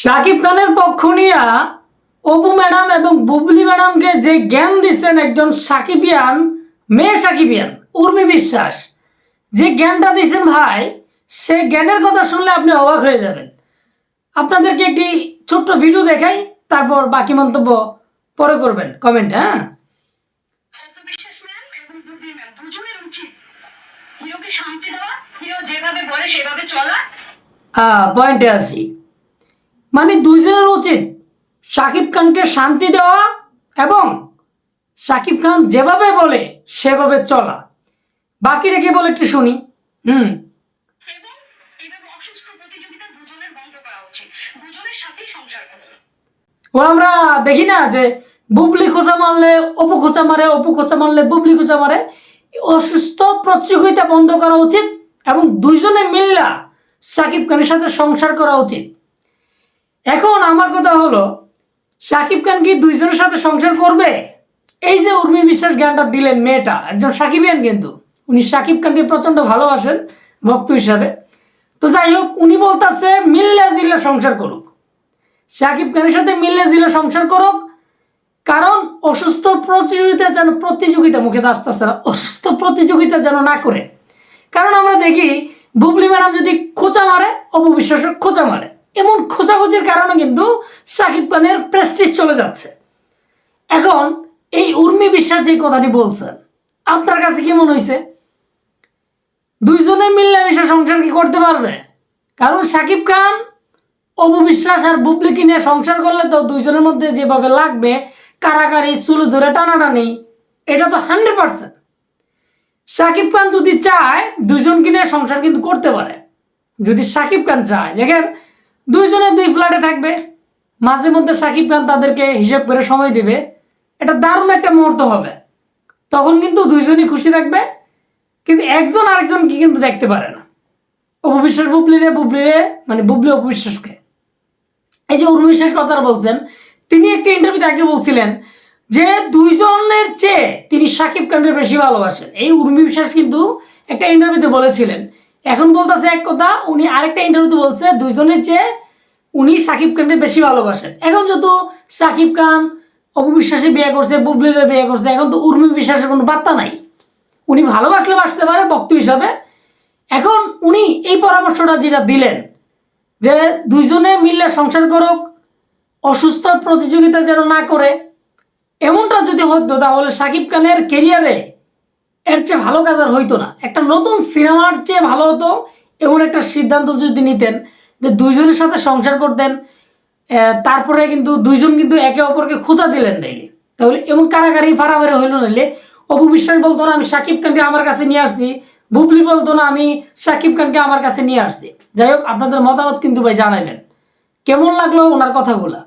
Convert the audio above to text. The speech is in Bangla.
শাকিব খানের পক্ষ নিয়া অপু ম্যাডাম এবং বুবলি ম্যাডামকে যে জ্ঞান দিচ্ছেন একজন সাকিবিয়ান মেয়ে সাকিবিয়ান উর্মি বিশ্বাস যে জ্ঞানটা দিচ্ছেন ভাই সে জ্ঞানের কথা শুনলে আপনি অবাক হয়ে যাবেন। আপনাদেরকে একটি ছোট্ট ভিডিও দেখাই তারপর বাকি মন্তব্য পরে করবেন কমেন্ট হ্যাঁ? হ্যাঁ পয়েন্টে আসি। মানে দুইজনের উচিত শাকিব খানকে শান্তি দেওয়া এবং শাকিব খান যেভাবে বলে সেভাবে চলা। বাকিটা কি বলে একটু শুনি। হুম। ও আমরা দেখি না যে বুবলি খোঁচা মারলে অপু খোঁচা মারে, অপু খোঁচা মারলে বুবলি খোঁচা মারে। অসুস্থ প্রতিযোগিতা বন্ধ করা উচিত এবং দুইজনে মিল্লা সাকিব খানের সাথে সংসার করা উচিত। এখন আমার কথা হলো, সাকিব খান কি দুইজনের সাথে সংসার করবে? এই যে উর্মি বিশ্বাস জ্ঞানটা দিলেন মেয়েটা, একজন সাকিবিয়ান কিন্তু, উনি সাকিব খানকে প্রচণ্ড ভালোবাসেন ভক্ত হিসাবে। তো যাই হোক, উনি বলতেছে, মিল্লা জিল্লা সংসার করুক। শাকিব খানের সাথে মিললে জিলে সংসার করুক, কারণ অসুস্থ প্রতিযোগিতা যেন প্রতিযোগিতা মুখে আসতেছে না, অসুস্থ প্রতিযোগিতা যেন না করে। কারণ আমরা দেখি, বুবলি ম্যাডাম যদি খোঁচা মারে অপবিশ্বাস খোঁচা মারে। এমন খোঁচাখুচির কারণে কিন্তু শাকিব খানের প্রেস্টিজ চলে যাচ্ছে। এখন এই উর্মি বিশ্বাস যে কথাটি বলছেন, আপনার কাছে কি মনে হয়েছে দুইজনে মিল্লামিশা সংসার কি করতে পারবে? কারণ শাকিব খান অপবিশ্বাস আর বুবলিকে নিয়ে সংসার করলে তো দুইজনের মধ্যে যেভাবে লাগবে কারাকারি চুল ধরে টানাটানি, এটা তো হান্ড্রেড পার্সেন্ট। সাকিব খান যদি চায়, দুইজনকে নিয়ে সংসার কিন্তু করতে পারে। যদি সাকিব খান চায়, দেখেন দুইজনে দুই ফ্ল্যাটে থাকবে। মাঝে মধ্যে সাকিব খান তাদেরকে হিসেব করে সময় দিবে। এটা দারুণ একটা মুহূর্ত হবে। তখন কিন্তু দুইজনই খুশি থাকবে। কিন্তু একজন আরেকজনকে কিন্তু দেখতে পারে না। অপবিশ্বাস বুবলিরে বুবলিরে মানে বুবলি অপবিশ্বাসকে এই যে উর্মিশ্বাস কথা বলছেন, তিনি একটা ইন্টারভিউতে আগে বলছিলেন যে দুইজনের চেয়ে তিনি সাকিব খানকে বেশি ভালোবাসেন। এই উর্মি বিশ্বাস কিন্তু একটা ইন্টারভিউতে বলেছিলেন এখন বলতেছে এক কথা, উনি আরেকটা ইন্টারভিউতে বলছে, দুইজনের চেয়ে উনি সাকিব খানকে বেশি ভালোবাসেন। এখন যেহেতু সাকিব খান অপবিশ্বাসে বিয়ে করছে, বুবলিরে বিয়ে করছে, এখন তো উর্মি বিশ্বাসের কোনো বার্তা নাই। উনি ভালোবাসলে বাসতে পারে বক্ত হিসাবে। এখন উনি এই পরামর্শটা যেটা দিলেন, যে দুইজনে মিললে সংসার করুক, অসুস্থ প্রতিযোগিতা যেন না করে, এমনটা যদি হতো, তাহলে সাকিব খানের কেরিয়ারে এর চেয়ে ভালো কাজ আর হইতো না। একটা নতুন সিনেমার চেয়ে ভালো হতো, এমন একটা সিদ্ধান্ত যদি নিতেন যে দুইজনের সাথে সংসার করতেন তারপরে কিন্তু দুইজন কিন্তু একে অপরকে খোঁজা দিলেন নাইলে। তাহলে এমন কারাকারি ফারাফারি হইল নাইলে, অপু বিশ্বাস বলতো না, আমি সাকিব খানকে আমার কাছে নিয়ে আসছি। বুবলি বলতো না, আমি সাকিব খানকে আমার কাছে নিয়ে আসছি। যাই হোক, আপনাদের মতামত কিন্তু ভাই জানাবেন কেমন লাগল ওনার কথাগুলা?